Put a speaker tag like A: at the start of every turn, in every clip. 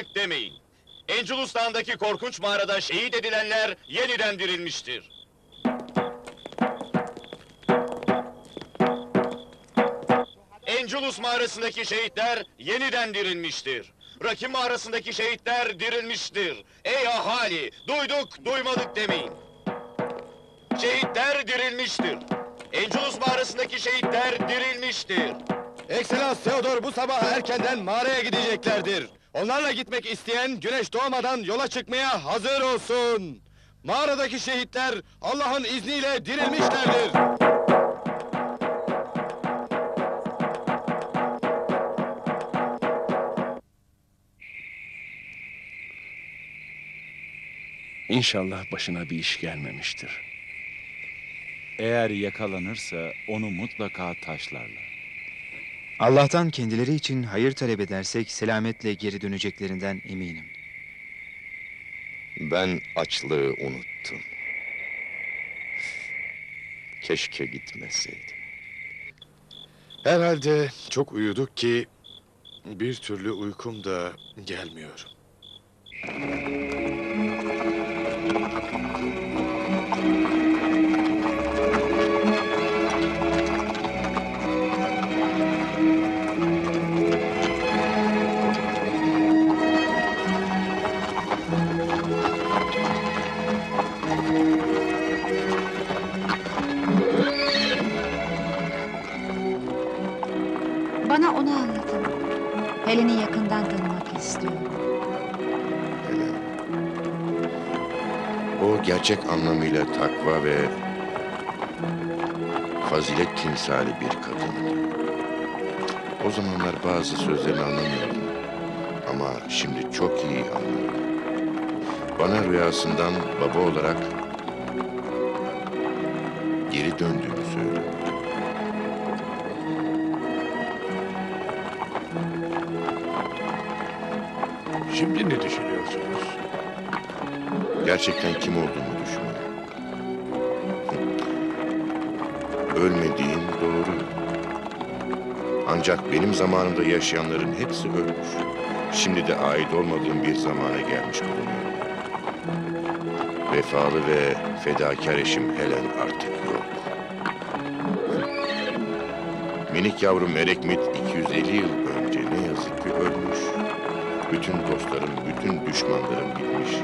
A: duymadık demeyin. Enculus Dağı'ndaki korkunç mağarada şehit edilenler yeniden dirilmiştir. Enculus mağarasındaki şehitler yeniden dirilmiştir. Rakim mağarasındaki şehitler dirilmiştir. Ey ahali, duyduk, duymadık demeyin. Şehitler dirilmiştir. Enculus mağarasındaki şehitler dirilmiştir.
B: Ekselans Theodor bu sabah erkenden mağaraya gideceklerdir. Onlarla gitmek isteyen güneş doğmadan yola çıkmaya hazır olsun. Mağaradaki şehitler Allah'ın izniyle dirilmişlerdir.
C: İnşallah başına bir iş gelmemiştir.
D: Eğer yakalanırsa onu mutlaka taşlarlar.
E: Allah'tan kendileri için hayır talep edersek selametle geri döneceklerinden eminim.
F: Ben açlığı unuttum. Keşke gitmeseydim.
G: Herhalde çok uyuduk ki bir türlü uykum da gelmiyor.
F: Gerçek anlamıyla takva ve fazilet timsali bir kadındı. O zamanlar bazı sözlerini anlamıyordum. Ama şimdi çok iyi anlıyorum. Bana rüyasından baba olarak geri döndüğünü söylüyor. Gerçekten kim olduğumu düşünüyorum. Ölmediğim doğru. Ancak benim zamanımda yaşayanların hepsi ölmüş. Şimdi de ait olmadığım bir zamana gelmiş bulunuyorum. Vefalı ve fedakar eşim Helen artık yok. Minik yavrum Erekmit 250 yıl önce ne yazık ki ölmüş. Bütün dostlarım, bütün düşmanlarım bitmiş.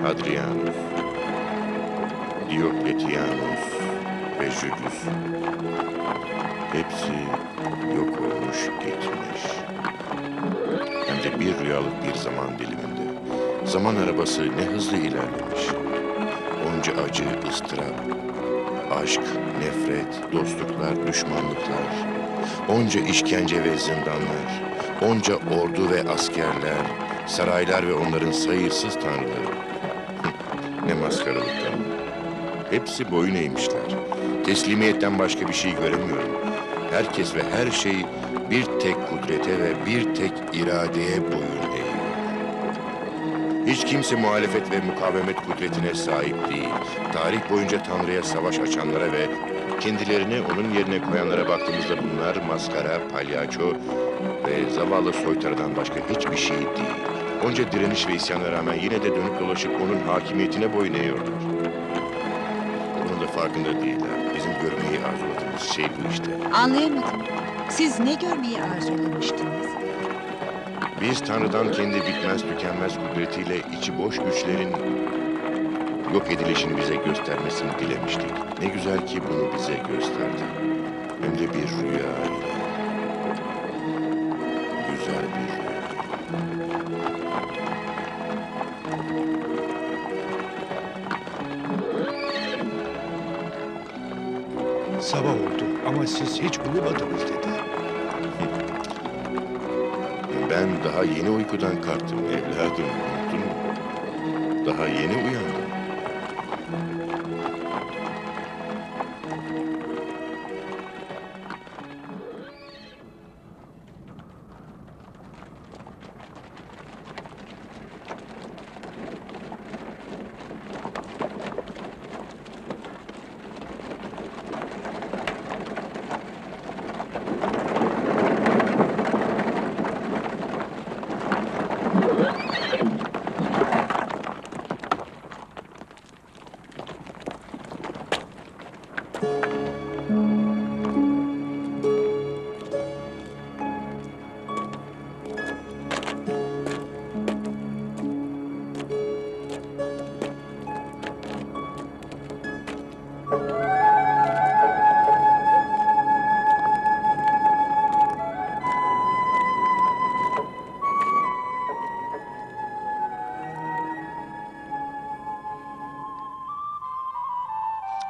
F: Hadrianus, Diokletianus ve Julius. Hepsi yok olmuş gitmiş. Hem de bir rüyalık bir zaman diliminde. Zaman arabası ne hızlı ilerlemiş. Onca acı, ıstırap, aşk, nefret, dostluklar, düşmanlıklar. Onca işkence ve zindanlar. Onca ordu ve askerler, saraylar ve onların sayısız tanrıları. Ne maskaralıktan. Hepsi boyun eğmişler. Teslimiyetten başka bir şey göremiyorum. Herkes ve her şey bir tek kudrete ve bir tek iradeye boyun eğiyor. Hiç kimse muhalefet ve mukavemet kudretine sahip değil. Tarih boyunca Tanrı'ya savaş açanlara ve kendilerini onun yerine koyanlara baktığımızda bunlar maskara, palyaço ve zavallı soytarıdan başka hiçbir şey değil. Onca direniş ve isyana rağmen yine de dönüp dolaşıp onun hakimiyetine boyun eğiyorlar. Bunun da farkında değiller. Bizim görmeyi arzuladığımız şey bu işte.
H: Anlayamadım. Siz ne görmeyi arzulamıştınız?
F: Biz Tanrı'dan kendi bitmez tükenmez kudretiyle içi boş güçlerin yok edilişini bize göstermesini dilemiştik. Ne güzel ki bunu bize gösterdi. Hem de bir rüya
G: siz hiç uyumadınız dedi.
F: Ben daha yeni uykudan kalktım evladım. Daha yeni uyandım.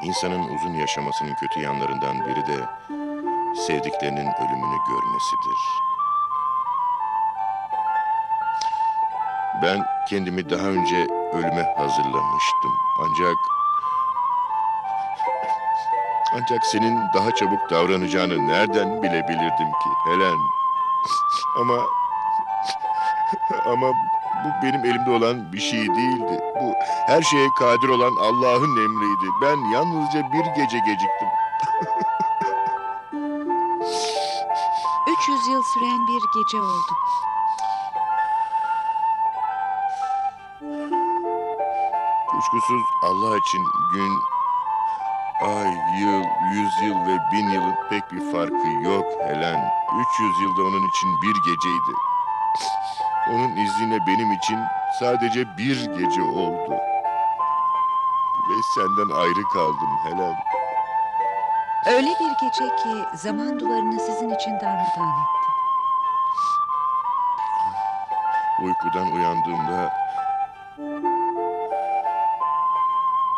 F: İnsanın uzun yaşamasının kötü yanlarından biri de sevdiklerinin ölümünü görmesidir. Ben kendimi daha önce ölüme hazırlamıştım. Ancak ancak senin daha çabuk davranacağını nereden bilebilirdim ki Helen? Ama ama bu benim elimde olan bir şey değildi. Bu her şeye kadir olan Allah'ın emriydi. Ben yalnızca bir gece geciktim.
H: 300 yıl süren bir gece oldu.
F: Kuşkusuz Allah için gün, ay, yıl, yüz yıl ve bin yılın pek bir farkı yok Helen. 300 yılda onun için bir geceydi. Onun izniyle benim için sadece bir gece oldu. Ve senden ayrı kaldım Helen.
H: Öyle bir gece ki zaman duvarını sizin için darmadağın etti.
F: Uykudan uyandığımda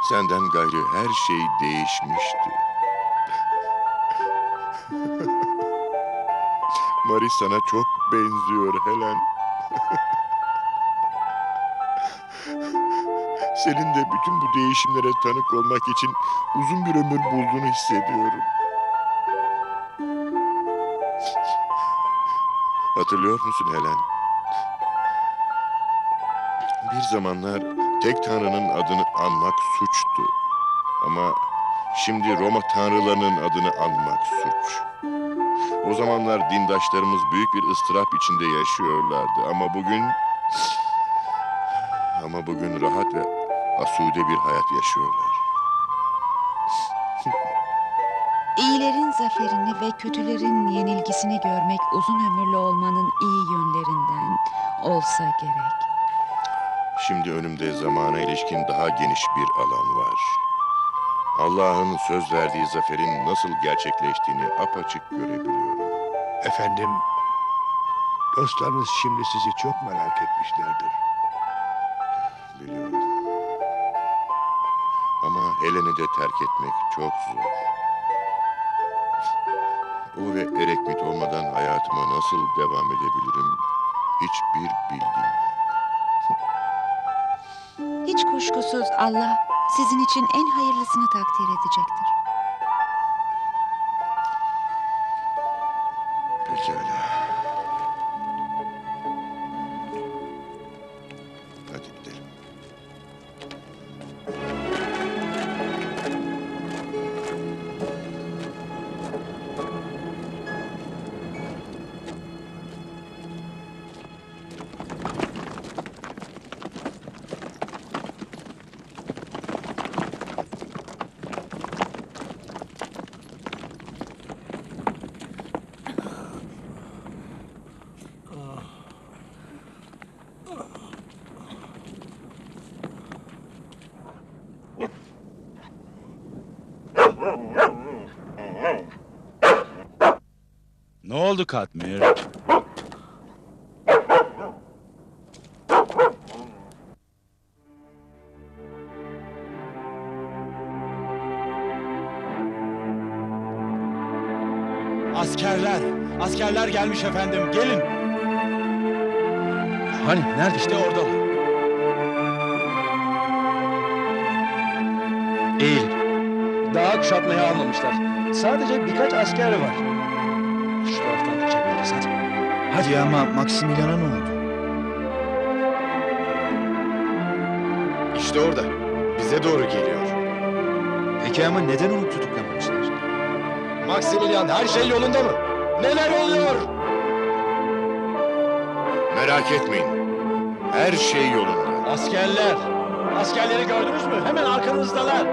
F: senden gayrı her şey değişmişti. Marie sana çok benziyor Helen. Senin de bütün bu değişimlere tanık olmak için uzun bir ömür bulduğunu hissediyorum. Hatırlıyor musun Helen? Bir zamanlar tek tanrının adını anmak suçtu. Ama şimdi Roma tanrılarının adını anmak suç. O zamanlar dindaşlarımız büyük bir ıstırap içinde yaşıyorlardı ama bugün ama bugün rahat ve asude bir hayat yaşıyorlar.
H: İyilerin zaferini ve kötülerin yenilgisini görmek uzun ömürlü olmanın iyi yönlerinden olsa gerek.
F: Şimdi önümde zamana ilişkin daha geniş bir alan var. Allah'ın söz verdiği zaferin nasıl gerçekleştiğini apaçık görebiliyorum.
I: Efendim, dostlarınız şimdi sizi çok merak etmişlerdir.
F: Biliyorum. Ama Helen'i de terk etmek çok zor. O ve Erekmit olmadan hayatıma nasıl devam edebilirim? Hiçbir bilgim.
H: Hiç kuşkusuz Allah sizin için en hayırlısını takdir edecektir.
F: Pekala.
D: Ne oldu Katmir? Askerler, askerler gelmiş efendim. Gelin.
B: Hani nerede?
D: İşte oradalar.
B: Eğil. Daha kuşatmaya almamışlar. Sadece birkaç asker var. Hadi
E: ama Maximilian'a ne oldu?
B: İşte orada. Bize doğru geliyor.
E: Peki ama neden onu tutuklamamışlar?
B: Maximilian her şey yolunda mı? Neler oluyor?
F: Merak etmeyin. Her şey yolunda.
B: Askerler. Askerleri gördünüz mü? Hemen arkanızdalar.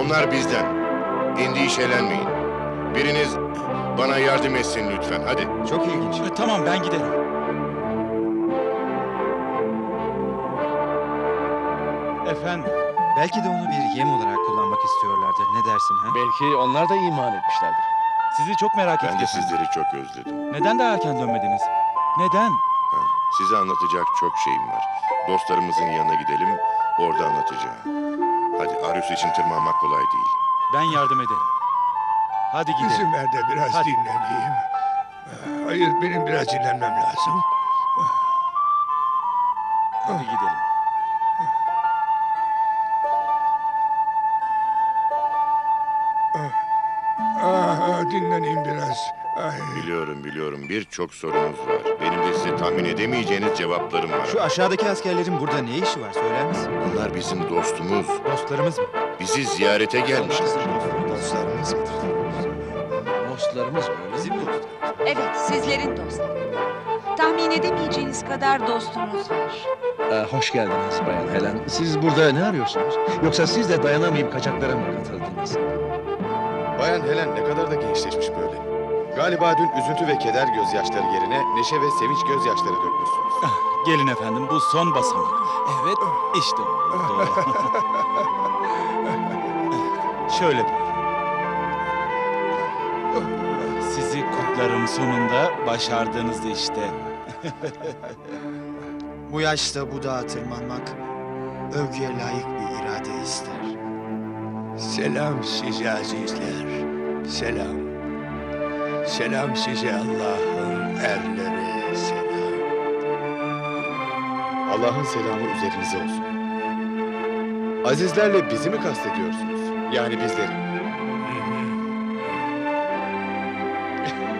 F: Onlar bizden. Endişelenmeyin. Biriniz bana yardım etsin lütfen. Hadi.
E: Çok ilginç.
D: E, Tamam ben giderim. Efendim,
E: Belki de onu bir yem olarak kullanmak istiyorlardır. Ne dersin ha?
B: Belki onlar da iman etmişlerdir.
D: sizi çok merak ettim.
F: Ben de
D: efendim.
F: sizleri çok özledim.
D: Neden daha erken dönmediniz? Neden?
F: Ha, size anlatacak çok şeyim var. Dostlarımızın yanına gidelim. Orada anlatacağım. Hadi Arius için tırmanmak kolay değil.
D: Ben yardım ederim. Hadi gidelim.
I: İzin ver de biraz
D: Hadi.
I: dinleneyim. Hayır, benim biraz dinlenmem lazım.
D: Hadi gidelim.
I: Ah, dinleneyim biraz. Ay.
F: Biliyorum biliyorum birçok sorunuz var. Benim de size tahmin edemeyeceğiniz cevaplarım var.
E: Şu aşağıdaki askerlerin burada ne işi var söyler misin?
F: Onlar bizim dostumuz.
E: Dostlarımız mı?
F: Bizi ziyarete gelmişler.
E: Dostlarımız mıdır?
C: Dostlarımız öyle
E: Bizim dostlarımız.
H: Evet, sizlerin dostları. Tahmin edemeyeceğiniz kadar dostunuz var.
C: Ee, hoş geldiniz Bayan Helen. Siz burada ne arıyorsunuz? Yoksa siz de dayanamayıp kaçaklara mı katıldınız?
B: Bayan Helen ne kadar da gençleşmiş böyle. Galiba dün üzüntü ve keder gözyaşları yerine neşe ve sevinç gözyaşları dökmüşsünüz.
D: Gelin efendim bu son basamak. Evet işte oldu. Şöyle buyurun. Sizi kutlarım sonunda başardınız işte.
E: Bu yaşta bu dağa tırmanmak övgüye layık bir irade ister.
I: Selam size azizler. Selam. Selam size Allah'ın erleri. Selam.
B: Allah'ın selamı üzerinize olsun. Azizlerle bizi mi kastediyorsunuz? Yani bizleri.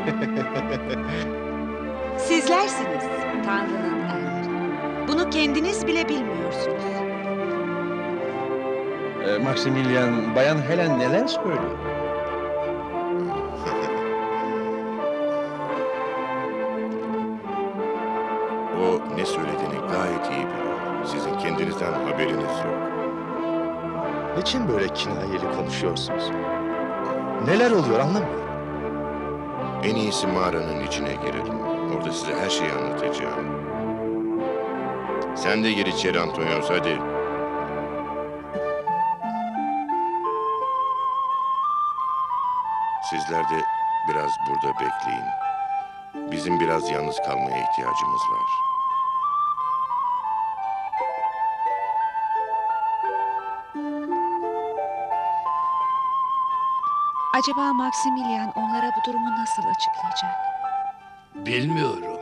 H: Sizlersiniz Tanrı'nın erleri. Bunu kendiniz bile bilmiyorsunuz.
C: Ee, Maximilian, Bayan Helen neler söylüyor?
F: O ne söylediğini gayet iyi biliyor. Sizin kendinizden haberiniz yok.
B: Niçin böyle kinayeli konuşuyorsunuz? Neler oluyor anlamıyorum.
F: En iyisi mağaranın içine girelim. Orada size her şeyi anlatacağım. Sen de gir içeri Antonios hadi. Sizler de biraz burada bekleyin. Bizim biraz yalnız kalmaya ihtiyacımız var.
H: Acaba Maximilian onlara bu durumu nasıl açıklayacak?
I: Bilmiyorum.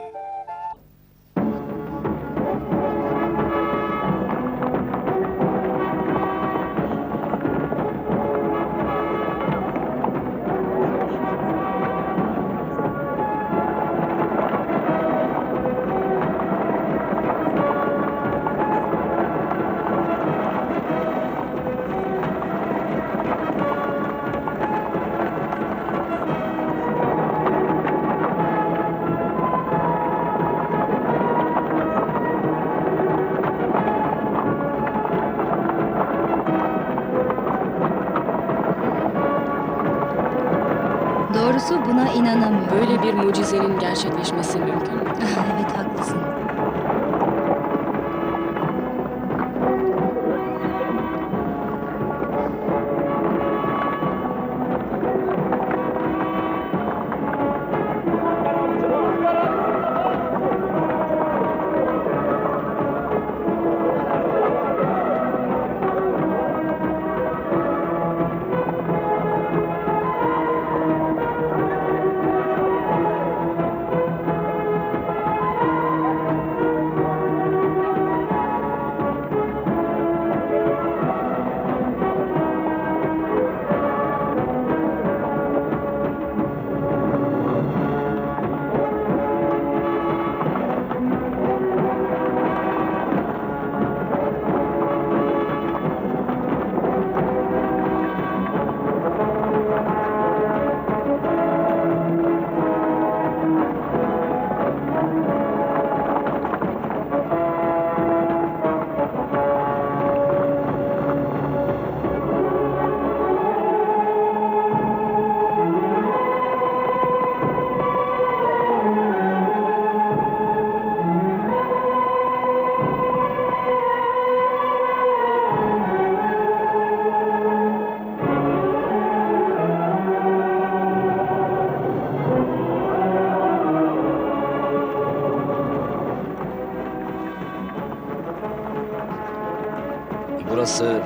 J: İnanamıyorum.
K: Böyle bir mucizenin gerçekleşmesi mümkün mü?
J: evet haklısın.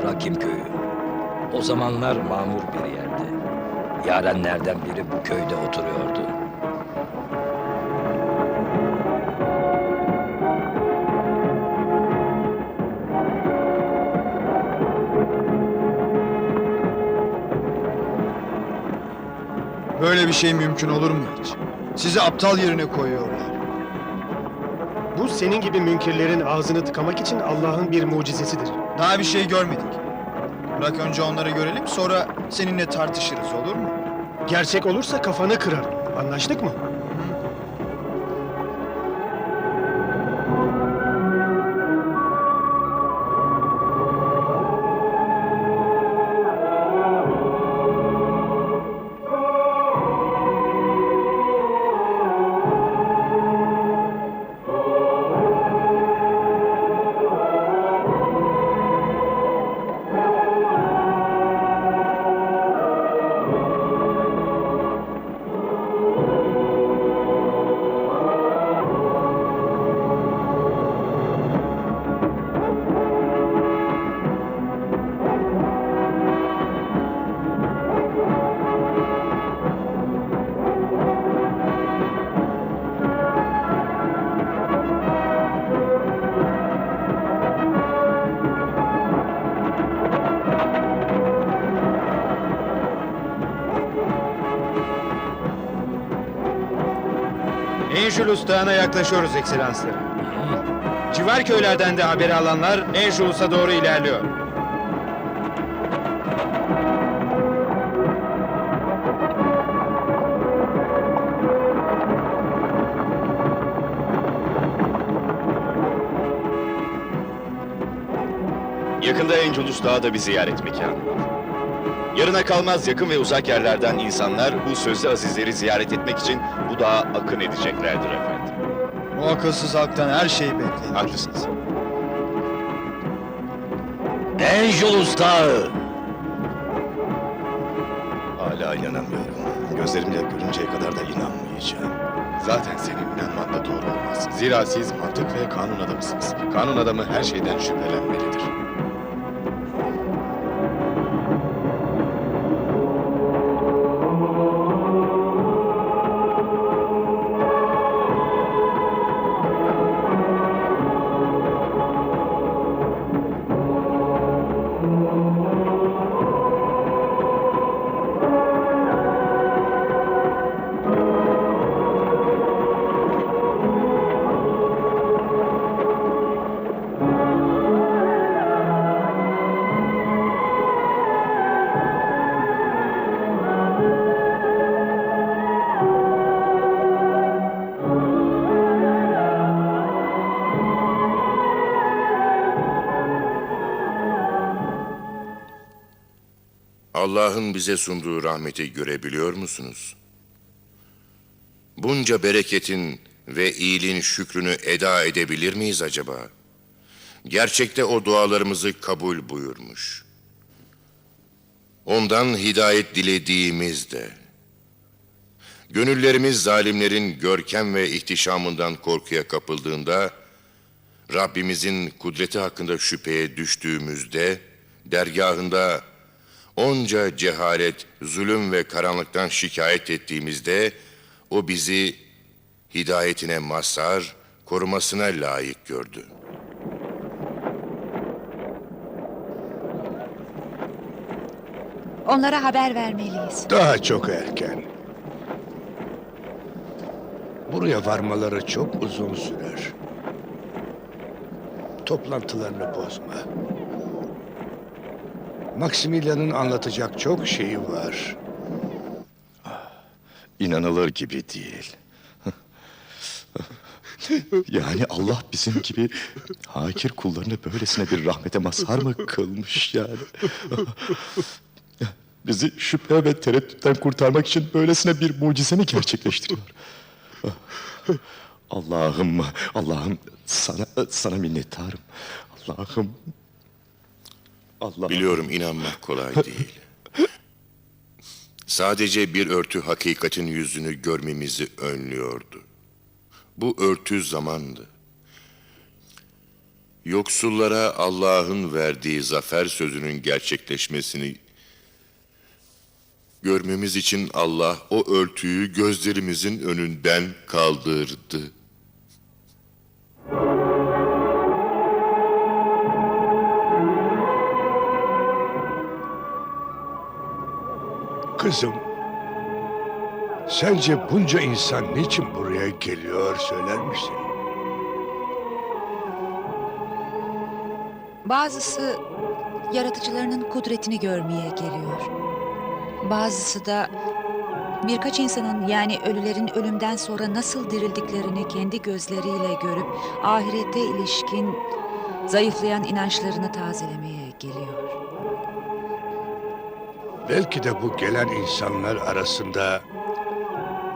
L: Rakim köyü. O zamanlar mamur bir yerdi. Yarenlerden biri bu köyde oturuyordu.
E: Böyle bir şey mümkün olur mu hiç? Sizi aptal yerine koyuyorlar.
M: Bu senin gibi münkirlerin ağzını tıkamak için Allah'ın bir mucizesidir.
E: Daha bir şey görmedik. Bırak önce onları görelim sonra seninle tartışırız olur mu?
M: Gerçek olursa kafanı kırarım. Anlaştık mı?
E: Enjulus Dağı'na yaklaşıyoruz ekselansları. Civar köylerden de haberi alanlar Enjulus'a doğru ilerliyor.
A: Yakında Enculus Dağı da bir ziyaret mekanı. Yarına kalmaz yakın ve uzak yerlerden insanlar bu sözlü azizleri ziyaret etmek için bu dağa akın edeceklerdir efendim.
E: Bu akılsız halktan her şey beklenir.
A: Haklısınız.
L: Enjulus Dağı!
G: Hala inanamıyorum. Gözlerimle görünceye kadar da inanmayacağım. Zaten senin inanman da doğru olmaz. Zira siz mantık ve kanun adamısınız. Kanun adamı her şeyden şüphelenmelidir.
F: Allah'ın bize sunduğu rahmeti görebiliyor musunuz? Bunca bereketin ve iyiliğin şükrünü eda edebilir miyiz acaba? Gerçekte o dualarımızı kabul buyurmuş. Ondan hidayet dilediğimizde, gönüllerimiz zalimlerin görkem ve ihtişamından korkuya kapıldığında, Rabbimizin kudreti hakkında şüpheye düştüğümüzde, dergahında onca cehalet, zulüm ve karanlıktan şikayet ettiğimizde o bizi hidayetine mazhar, korumasına layık gördü.
H: Onlara haber vermeliyiz.
I: Daha çok erken. Buraya varmaları çok uzun sürer. Toplantılarını bozma. Maximilian'ın anlatacak çok şeyi var.
G: İnanılır gibi değil. Yani Allah bizim gibi hakir kullarını böylesine bir rahmete mazhar mı kılmış yani? Bizi şüphe ve tereddütten kurtarmak için böylesine bir mucize mi gerçekleştiriyor? Allah'ım, Allah'ım sana sana minnettarım. Allah'ım. Allah.
F: Biliyorum inanmak kolay değil. Sadece bir örtü hakikatin yüzünü görmemizi önlüyordu. Bu örtü zamandı. Yoksullara Allah'ın verdiği zafer sözünün gerçekleşmesini görmemiz için Allah o örtüyü gözlerimizin önünden kaldırdı.
I: Kızım, sence bunca insan niçin buraya geliyor söyler misin?
H: Bazısı yaratıcılarının kudretini görmeye geliyor. Bazısı da birkaç insanın yani ölülerin ölümden sonra nasıl dirildiklerini kendi gözleriyle görüp ahirete ilişkin zayıflayan inançlarını tazelemeye geliyor.
I: Belki de bu gelen insanlar arasında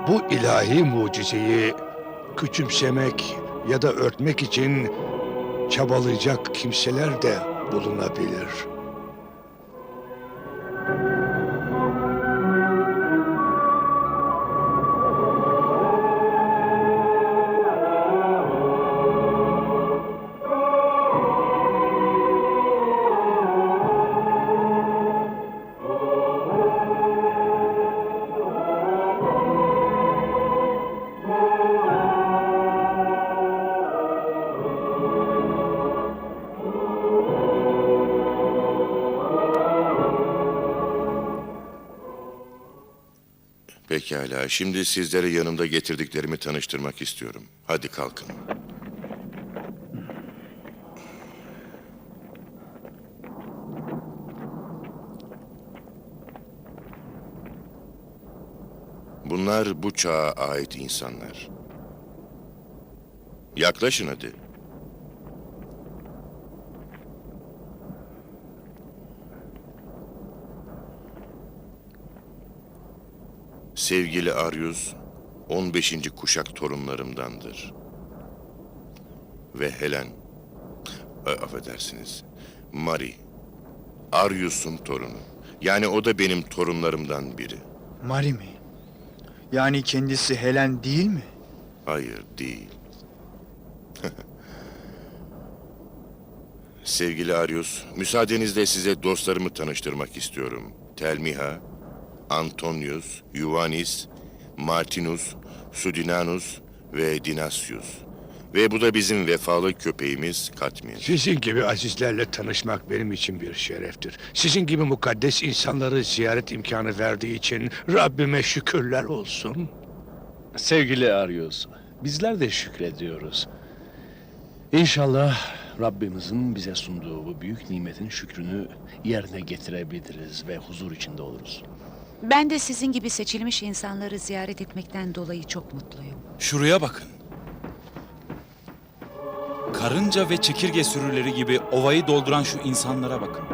I: bu ilahi mucizeyi küçümsemek ya da örtmek için çabalayacak kimseler de bulunabilir.
F: Pekala, şimdi sizlere yanımda getirdiklerimi tanıştırmak istiyorum. Hadi kalkın. Bunlar bu çağa ait insanlar. Yaklaşın hadi. Sevgili Aryus, 15. kuşak torunlarımdandır. Ve Helen, e, affedersiniz, Mari, Aryus'un torunu. Yani o da benim torunlarımdan biri.
N: Mari mi? Yani kendisi Helen değil mi?
F: Hayır, değil. Sevgili Aryus, müsaadenizle size dostlarımı tanıştırmak istiyorum. Telmiha, Antonius, Ioannis, Martinus, Sudinanus ve Dinasius. Ve bu da bizim vefalı köpeğimiz Katmin.
I: Sizin gibi azizlerle tanışmak benim için bir şereftir. Sizin gibi mukaddes insanları ziyaret imkanı verdiği için Rabbime şükürler olsun.
C: Sevgili Arius, bizler de şükrediyoruz. İnşallah Rabbimizin bize sunduğu bu büyük nimetin şükrünü yerine getirebiliriz ve huzur içinde oluruz.
H: Ben de sizin gibi seçilmiş insanları ziyaret etmekten dolayı çok mutluyum.
D: Şuraya bakın. Karınca ve çekirge sürüleri gibi ovayı dolduran şu insanlara bakın.